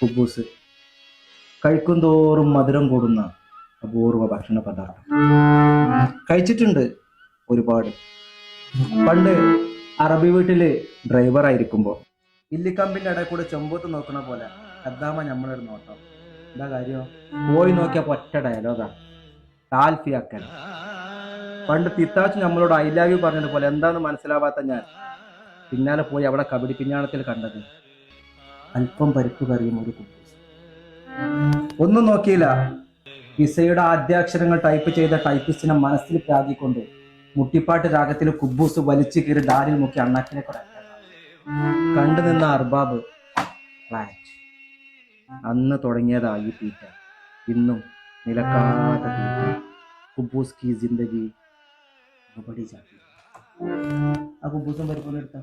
കുബൂസ്. കഴിക്കും തോറും മധുരം കൂടുന്ന അപൂർവ ഭക്ഷണ പദാർത്ഥം. കഴിച്ചിട്ടുണ്ട് ഒരുപാട്. പണ്ട് അറബി വീട്ടിൽ ഡ്രൈവർ ആയിരിക്കുമ്പോ ഇല്ലിക്കമ്പിന്റെ ഇടയിൽ കൂടെ ചെമ്പോത്ത് നോക്കണ പോലെ കദ്ദാമ നമ്മളൊരു നോട്ടം. എന്താ കാര്യം? പോയി നോക്കിയപ്പോ ഒറ്റ ഡയലോഗാ താൽഫിയാക്കൽ പണ്ട് പിത്താച്ച് നമ്മളോട് ഐ ലവ് യു പറഞ്ഞത് പോലെ എന്താന്ന് മനസ്സിലാവാത്ത ഞാൻ പിന്നാലെ പോയി അവിടെ കബഡി പിഞ്ഞാണത്തിൽ കണ്ടത്. അല്പം പരിപ്പ് കറിയും ഒരു കുബൂസ് ഒന്നും നോക്കിയില്ല. വിസയുടെ ആദ്യാക്ഷരങ്ങൾ ടൈപ്പ് ചെയ്ത ടൈപ്പിസ്റ്റിനെ മനസ്സിൽ പ്രാതിക്കൊണ്ട് മുട്ടിപ്പാട്ട് രാഗത്തിൽ കുബൂസ് വലിച്ചു കീറി ദാരിൽ മുക്കി അണ്ണാക്കിനെ കൂടെ കണ്ടു നിന്ന അർബാബ് അന്ന് തുടങ്ങിയതാ ഈ തീറ്റ ഇന്നും നിലക്കാത്ത തീറ്റ കുബൂസ് കി ജിന്ദഗി ആ കുബൂസും എടുത്ത.